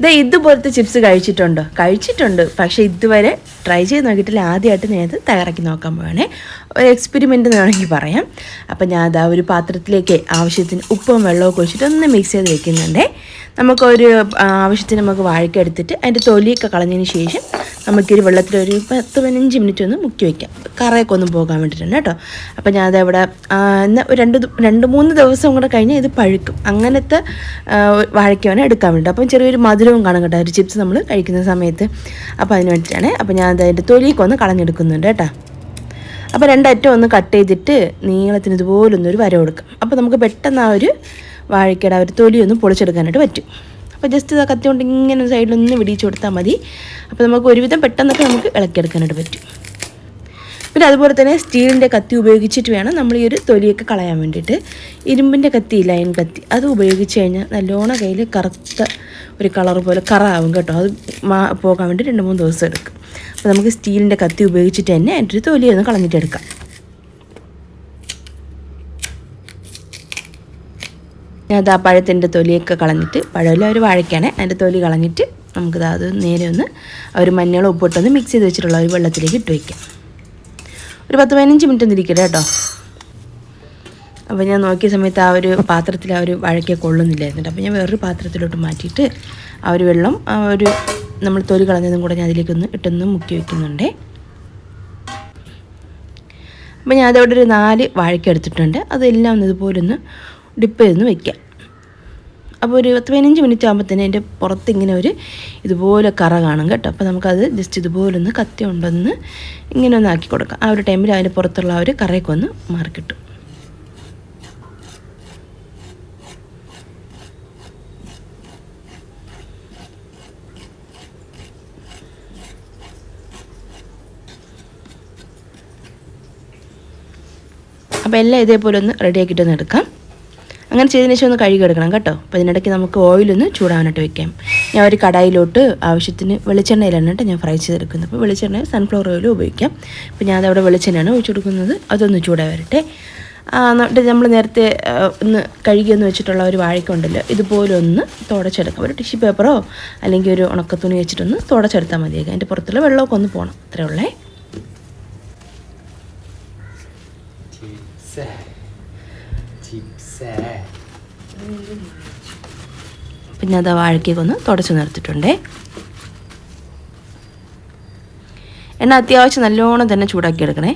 ഇത് ഇതുപോലത്തെ ചിപ്സ് കഴിച്ചിട്ടുണ്ട്. കഴിച്ചിട്ടുണ്ട്. പക്ഷേ ഇതുവരെ ട്രൈ ചെയ്ത് നോക്കിയിട്ടില്ല. ആദ്യമായിട്ട് ഞാൻ ഇത് തയ്യാറാക്കി നോക്കാൻ പോവാണേ. ഒരു എക്സ്പെരിമെന്റ് എന്ന് വേണമെങ്കിൽ പറയാം. അപ്പം ഞാൻ അതാ ഒരു പാത്രത്തിലേക്ക് ആവശ്യത്തിന് ഉപ്പും വെള്ളമൊക്കെ ഒഴിച്ചിട്ട് ഒന്ന് മിക്സ് ചെയ്ത് വെക്കുന്നുണ്ടേ. നമുക്കൊരു ആ, ആവശ്യത്തിന് നമുക്ക് വാഴക്കെടുത്തിട്ട് അതിന്റെ തൊലിയൊക്കെ കളഞ്ഞതിന് ശേഷം നമുക്കൊരു വെള്ളത്തിൽ ഒരു പത്ത് പതിനഞ്ച് മിനിറ്റ് ഒന്ന് മുക്കി വയ്ക്കാം കറയൊക്കെ ഒന്ന് പോകാൻ വേണ്ടിയിട്ടാണ് കേട്ടോ. അപ്പോൾ ഞാൻ അതവിടെ എന്നാൽ രണ്ട് രണ്ട് മൂന്ന് ദിവസം കൂടെ കഴിഞ്ഞാൽ ഇത് പഴുക്കും. അങ്ങനത്തെ വാഴയ്ക്കാണ് എടുക്കാൻ വേണ്ടി. അപ്പം ചെറിയൊരു മധുരവും കാണും കേട്ടോ. ഒരു ചിപ്സ് നമ്മൾ കഴിക്കുന്ന സമയത്ത്. അപ്പോൾ അതിന് വേണ്ടിയിട്ടാണ്. അപ്പോൾ ഞാൻ അതിന്റെ തൊലിയൊക്കെ ഒന്ന് കളഞ്ഞെടുക്കുന്നുണ്ട് കേട്ടോ. അപ്പോൾ രണ്ടറ്റം ഒന്ന് കട്ട് ചെയ്തിട്ട് നീളത്തിന് ഇതുപോലൊന്നൊരു വര കൊടുക്കാം. അപ്പോൾ നമുക്ക് പെട്ടെന്ന് ആ ഒരു വാഴയ്ക്കയുടെ ആ ഒരു തൊലി ഒന്ന് പൊളിച്ചെടുക്കാനായിട്ട് പറ്റും. അപ്പോൾ ജസ്റ്റ് ഇതാ കത്തി കൊണ്ട് ഇങ്ങനെ സൈഡിലൊന്ന് വിടിയിച്ച് കൊടുത്താൽ മതി. അപ്പോൾ നമുക്ക് ഒരുവിധം പെട്ടെന്നൊക്കെ നമുക്ക് ഇളക്കിയെടുക്കാനായിട്ട് പറ്റും. പിന്നെ അതുപോലെ തന്നെ സ്റ്റീലിന്റെ കത്തി ഉപയോഗിച്ചിട്ട് വേണം നമ്മൾ ഈ ഒരു തൊലിയൊക്കെ കളയാൻ വേണ്ടിയിട്ട്. ഇരുമ്പിന്റെ കത്തി ലൈൻ കത്തി അത് ഉപയോഗിച്ച് കഴിഞ്ഞാൽ നല്ലോണം കയ്യിൽ കറുത്ത ഒരു കളർ പോലെ കറ ആവും കേട്ടോ. അത് മാ പോകാൻ വേണ്ടി രണ്ട് മൂന്ന് ദിവസം എടുക്കും. അപ്പോൾ നമുക്ക് സ്റ്റീലിന്റെ കത്തി ഉപയോഗിച്ചിട്ട് തന്നെ അതിന്റെ ഒരു തൊലി ഒന്ന് കളഞ്ഞിട്ടെടുക്കാം ഞാൻ ആ പഴത്തിന്റെ തൊലിയൊക്കെ കളഞ്ഞിട്ട് പഴമില്ല ഒരു വാഴയ്ക്കാണ്. അതിന്റെ തൊലി കളഞ്ഞിട്ട് നമുക്കിത് അത് നേരെ ഒന്ന് ഒരു മഞ്ഞളും ഉപ്പിട്ടൊന്ന് മിക്സ് ചെയ്ത് വെച്ചിട്ടുള്ള ഒരു വെള്ളത്തിലേക്ക് ഇട്ട് വയ്ക്കാം ഒരു പത്ത് പതിനഞ്ച് മിനിറ്റ് ഒന്ന് ഇരിക്കട്ടെ കേട്ടോ. അപ്പോൾ ഞാൻ നോക്കിയ സമയത്ത് ആ ഒരു പാത്രത്തിൽ ആ ഒരു വാഴയ്ക്ക കൊള്ളുന്നില്ലായിരുന്നുണ്ട് അപ്പോൾ ഞാൻ വേറൊരു പാത്രത്തിലോട്ട് മാറ്റിയിട്ട് ആ ഒരു വെള്ളം ആ ഒരു നമ്മൾ തൊലി കളഞ്ഞതും കൂടെ ഞാൻ അതിലേക്കൊന്ന് ഇട്ടൊന്ന് മുക്കി വയ്ക്കുന്നുണ്ടേ അപ്പോൾ ഞാൻ അതവിടെ ഒരു നാല് വാഴയ്ക്ക എടുത്തിട്ടുണ്ട്. അതെല്ലാം ഒന്ന് ഇതുപോലെ ഒന്ന് ഡിപ്പ് ചെയ്തൊന്ന് വെക്കാം. അപ്പോൾ ഒരു പത്ത് പതിനഞ്ച് മിനിറ്റ് ആകുമ്പോഴത്തേന് അതിന്റെ പുറത്ത് ഇങ്ങനെ ഒരു ഇതുപോലെ കറ കാണും കേട്ടോ. അപ്പോൾ നമുക്കത് ജസ്റ്റ് ഇതുപോലെ ഒന്ന് കത്തി കൊണ്ടൊന്ന് ഇങ്ങനെ ഒന്ന് ആക്കി കൊടുക്കാം. ആ ഒരു ടൈമിൽ അതിന്റെ പുറത്തുള്ള ആ ഒരു കറയൊക്കെ ഒന്ന് മാറിക്കിട്ടും അപ്പോൾ എല്ലാം ഇതേപോലെ ഒന്ന് റെഡി ആക്കിയിട്ടൊന്ന് എടുക്കാം. അങ്ങനെ ചെയ്തതിന് ശേഷം ഒന്ന് കഴുകി എടുക്കണം കേട്ടോ. അപ്പോൾ ഇതിനിടയ്ക്ക് നമുക്ക് ഓയിലൊന്ന് ചൂടാനായിട്ട് വെക്കാം. ഞാൻ ഒരു കടായിലോട്ട് ആവശ്യത്തിന് വെളിച്ചെണ്ണയിലാണ് കേട്ടോ ഞാൻ ഫ്രൈ ചെയ്തെടുക്കുന്നത്. അപ്പോൾ വെളിച്ചെണ്ണ സൺഫ്ലവർ ഓയിൽ ഉപയോഗിക്കാം. അപ്പോൾ ഞാൻ അതവിടെ വെളിച്ചെണ്ണയാണ് ഒഴിച്ചു കൊടുക്കുന്നത്. അതൊന്ന് ചൂടായി വരട്ടെ എന്നിട്ട് നമ്മൾ നേരത്തെ ഒന്ന് കഴുകിയെന്ന് വെച്ചിട്ടുള്ള ഒരു വാഴയ്ക്ക ഉണ്ടല്ലോ ഇതുപോലെ ഒന്ന് തുടച്ചെടുക്കാം. ഒരു ടിഷ്യൂ പേപ്പറോ അല്ലെങ്കിൽ ഒരു ഉണക്കത്തുണി വെച്ചിട്ടൊന്ന് തുടച്ചെടുത്താൽ മതിയാകും അതിന്റെ പുറത്തുള്ള വെള്ളമൊക്കെ ഒന്ന് പോകണം അത്രേ ഉള്ളേ. പിന്നെ അത് വാഴയ്ക്കൊക്കെ ഒന്ന് തുടച്ചു നിർത്തിയിട്ടുണ്ടേ. എണ്ണ അത്യാവശ്യം നല്ലോണം തന്നെ ചൂടാക്കി എടുക്കണേ.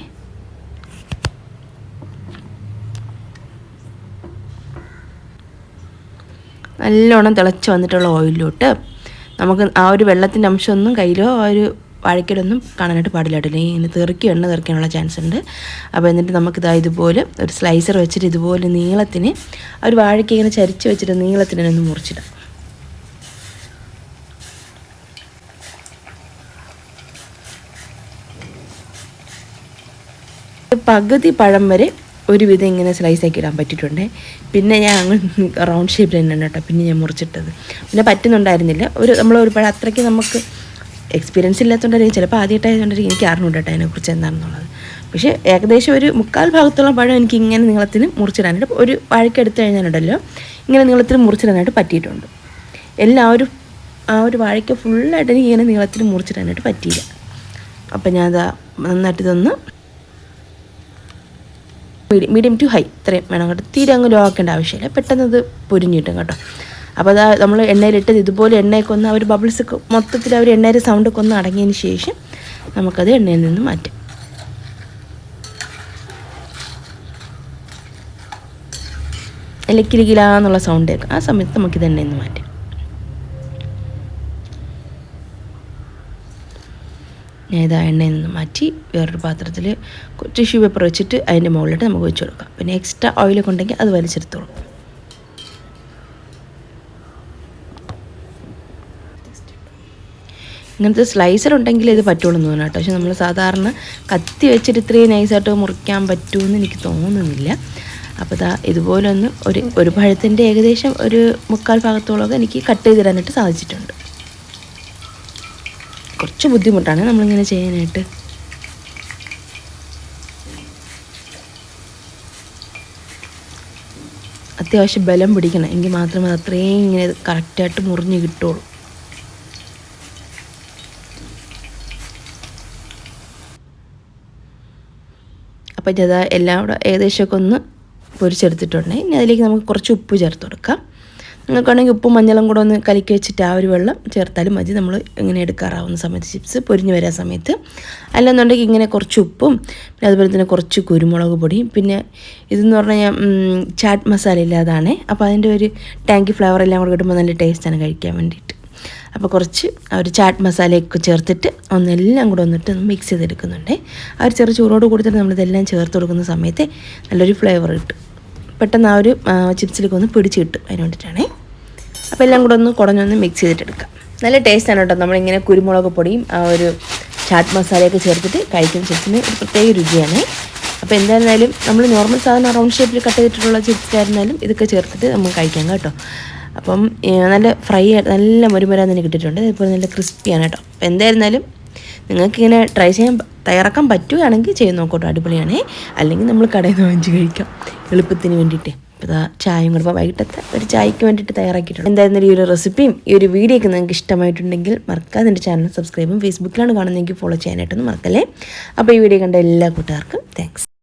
നല്ലോണം തിളച്ച് വന്നിട്ടുള്ള ഓയിലിലോട്ട് നമുക്ക് ആ ഒരു വെള്ളത്തിന്റെ അംശമൊന്നും കയ്യിലോ ആ ഒരു വാഴയ്ക്കലൊന്നും കാണാനായിട്ട് പാടില്ല കേട്ടോ. ഇനി തെറിക്കും എണ്ണ തെറിക്കാനുള്ള ചാൻസ് ഉണ്ട്. അപ്പോൾ എന്നിട്ട് നമുക്കിതാ ഇതുപോലെ ഒരു സ്ലൈസർ വെച്ചിട്ട് ഇതുപോലെ നീളത്തിന് ഒരു വാഴയ്ക്ക് ഇങ്ങനെ ചരിച്ച് വെച്ചിട്ട് നീളത്തിന് ഒന്ന് മുറിച്ചിടാം. പകുതി പഴം വരെ ഒരുവിധം ഇങ്ങനെ സ്ലൈസ് ആക്കി ഇടാൻ പറ്റിയിട്ടുണ്ട്. പിന്നെ ഞാൻ അങ്ങ് റൗണ്ട് ഷേപ്പിൽ തന്നെയാണ് കേട്ടോ. പിന്നെ ഞാൻ മുറിച്ചിട്ടത്. പിന്നെ പറ്റുന്നുണ്ടായിരുന്നില്ല. ഒരു നമ്മൾ പഴം അത്രയ്ക്ക് നമുക്ക് എക്സ്പീരിയൻസ് ഇല്ലാത്തതുകൊണ്ടായിരിക്കും ചിലപ്പോൾ ആദ്യമായിട്ടായതുകൊണ്ടായിരിക്കും എനിക്ക് അറിഞ്ഞൂട്ടോ കേട്ടോ അതിനെക്കുറിച്ച് എന്താണെന്നുള്ളത്. പക്ഷേ ഏകദേശം ഒരു മുക്കാൽ ഭാഗത്തുള്ള പഴം എനിക്ക് ഇങ്ങനെ നീളത്തിന് മുറിച്ചിടാനായിട്ട് ഒരു വാഴയ്ക്ക് എടുത്തു കഴിഞ്ഞാലുണ്ടല്ലോ ഇങ്ങനെ നീളത്തിന് മുറിച്ചിടാനായിട്ട് പറ്റിയിട്ടുണ്ട്. എല്ലാം ഒരു ആ ഒരു വാഴയ്ക്ക് ഫുള്ളായിട്ട് എനിക്ക് ഇങ്ങനെ നീളത്തിൽ മുറിച്ചിടാനായിട്ട് പറ്റിയില്ല. അപ്പം ഞാൻ അതാ നന്നായിട്ട് ഇതൊന്ന് മീഡിയം മീഡിയം ടു ഹൈ ഇത്രയും വേണം കേട്ടോ. തീരെ അങ്ങ് ലോ ആക്കേണ്ട ആവശ്യമില്ല. പെട്ടെന്ന് അത് പൊരിഞ്ഞിട്ടും കേട്ടോ. അപ്പോൾ അതാ നമ്മൾ എണ്ണയിലിട്ടത്. ഇതുപോലെ എണ്ണയൊക്കെ ഒന്ന് അവർ ബബിൾസ് മൊത്തത്തിൽ അവർ എണ്ണയുടെ സൗണ്ടൊക്കെ ഒന്ന് അടങ്ങിയതിന് ശേഷം നമുക്കത് എണ്ണയിൽ നിന്ന് മാറ്റാം. ഇലക്കിലിക്കിലാന്നുള്ള സൗണ്ട് കേൾക്കും ആ സമയത്ത് നമുക്കിത് എണ്ണയിൽ നിന്ന് മാറ്റാം. ഞാൻ എണ്ണയിൽ നിന്ന് മാറ്റി വേറൊരു പാത്രത്തിൽ ടിഷ്യൂ പേപ്പർ വെച്ചിട്ട് അതിന്റെ മുകളിലിട്ട് നമുക്ക് വെച്ച് കൊടുക്കാം. പിന്നെ എക്സ്ട്രാ ഓയിലൊക്കെ ഉണ്ടെങ്കിൽ അത് വലിച്ചെടുത്തോളും. ഇങ്ങനത്തെ സ്ലൈസർ ഉണ്ടെങ്കിൽ ഇത് പറ്റുള്ളൂ എന്ന് തോന്നുന്നു കേട്ടോ. പക്ഷെ നമ്മൾ സാധാരണ കത്തി വെച്ചിട്ട് ഇത്രയും നൈസായിട്ട് മുറിക്കാൻ പറ്റുമെന്ന് എനിക്ക് തോന്നുന്നില്ല. അപ്പോൾ ദാ ഇതുപോലൊന്ന് ഒരു ഒരു പഴത്തിന്റെ ഏകദേശം ഒരു മുക്കാൽ ഭാഗത്തോളമൊക്കെ എനിക്ക് കട്ട് ചെയ്തിടാനായിട്ട് സാധിച്ചിട്ടുണ്ട്. കുറച്ച് ബുദ്ധിമുട്ടാണ് നമ്മളിങ്ങനെ ചെയ്യാനായിട്ട്. അത്യാവശ്യം ബലം പിടിക്കണം. എങ്കിൽ മാത്രമേ അത് അത്രയും ഇങ്ങനെ കറക്റ്റായിട്ട് മുറിഞ്ഞ് കിട്ടുള്ളൂ. അപ്പോൾ ഇത് എല്ലാം കൂടെ ഏകദേശമൊക്കെ ഒന്ന് പൊരിച്ചെടുത്തിട്ടുണ്ട്. ഇനി അതിലേക്ക് നമുക്ക് കുറച്ച് ഉപ്പ് ചേർത്ത് കൊടുക്കാം. നിങ്ങൾക്കാണെങ്കിൽ ഉപ്പും മഞ്ഞളും കൂടെ ഒന്ന് കലക്കി വെച്ചിട്ട് ആ ഒരു വെള്ളം ചേർത്താലും മതി. നമ്മൾ ഇങ്ങനെ എടുക്കാറാവുന്ന സമയത്ത് ചിപ്സ് പൊരിഞ്ഞ് വരാൻ സമയത്ത്. അല്ലെന്നുണ്ടെങ്കിൽ ഇങ്ങനെ കുറച്ച് ഉപ്പും പിന്നെ അതുപോലെ തന്നെ കുറച്ച് കുരുമുളക് പൊടിയും പിന്നെ ഇതെന്ന് പറഞ്ഞാൽ കഴിഞ്ഞാൽ ചാറ്റ് മസാല ഇല്ലാതാണ്. അപ്പോൾ അതിന്റെ ഒരു ടാങ്കി ഫ്ലേവർ എല്ലാം കൂടെ കിട്ടുമ്പോൾ നല്ല ടേസ്റ്റാണ് കഴിക്കാൻ വേണ്ടിയിട്ട്. അപ്പോൾ കുറച്ച് ഒരു ചാറ്റ് മസാലയൊക്കെ ചേർത്തിട്ട് ഒന്നെല്ലാം കൂടെ ഒന്നിട്ട് മിക്സ് ചെയ്തെടുക്കുന്നുണ്ട്. ആ ഒരു ചെറു ചൂടോട് കൂടി തന്നെ നമ്മളിതെല്ലാം ചേർത്ത് കൊടുക്കുന്ന സമയത്ത് നല്ലൊരു ഫ്ലേവർ കിട്ടും. പെട്ടെന്ന് ആ ഒരു ചിപ്സിലേക്ക് ഒന്ന് പിടിച്ച് കിട്ടും അതിന് വേണ്ടിയിട്ടാണേ. അപ്പോൾ എല്ലാം കൂടെ ഒന്ന് കുടഞ്ഞൊന്ന് മിക്സ് ചെയ്തിട്ടെടുക്കാം. നല്ല ടേസ്റ്റാണ് കേട്ടോ. നമ്മളിങ്ങനെ കുരുമുളക് പൊടിയും ആ ഒരു ചാറ്റ് മസാലയൊക്കെ ചേർത്തിട്ട് കഴിക്കുന്ന ചിപ്സിന് ഒരു പ്രത്യേക രുചിയാണ്. അപ്പോൾ എന്തായിരുന്നാലും നമ്മൾ നോർമൽ സാധാരണ റൗണ്ട് ഷേപ്പിൽ കട്ട് ചെയ്തിട്ടുള്ള ചിപ്സ് ആയിരുന്നാലും ഇതൊക്കെ ചേർത്തിട്ട് നമുക്ക് കഴിക്കാം കേട്ടോ. അപ്പം നല്ല ഫ്രൈ നല്ല മുരുമുരാൻ തന്നെ കിട്ടിയിട്ടുണ്ട്. ഇതുപോലെ നല്ല ക്രിസ്പിയാണ് കേട്ടോ. അപ്പോൾ എന്തായിരുന്നാലും നിങ്ങൾക്കിങ്ങനെ ട്രൈ ചെയ്യാൻ തയ്യാറാക്കാൻ പറ്റുകയാണെങ്കിൽ ചെയ്ത് നോക്കട്ടോ അടിപൊളിയാണേ. അല്ലെങ്കിൽ നമ്മൾ കടയിൽ നിന്ന് വാങ്ങിച്ച് കഴിക്കാം എളുപ്പത്തിന് വേണ്ടിയിട്ട്. ഇപ്പോൾ ഇതാ ചായയും കൂടെ ഇപ്പോൾ വൈകിട്ടത്തെ ഒരു ചായയ്ക്ക് വേണ്ടിയിട്ട് തയ്യാറാക്കിയിട്ടുണ്ട്. എന്തായിരുന്നാലും ഈ ഒരു റെസിപ്പിയും ഈ ഒരു വീഡിയോ ഒക്കെ നിങ്ങൾക്ക് ഇഷ്ടമായിട്ടുണ്ടെങ്കിൽ മറക്കാതെ എന്റെ ചാനൽ സബ്സ്ക്രൈബും ഫേസ്ബുക്കിലാണ് കാണുന്നതെങ്കിൽ ഫോളോ ചെയ്യാനായിട്ടൊന്നും മറക്കല്ലേ. അപ്പോൾ ഈ വീഡിയോ കണ്ട എല്ലാ കൂട്ടുകാർക്കും താങ്ക്സ്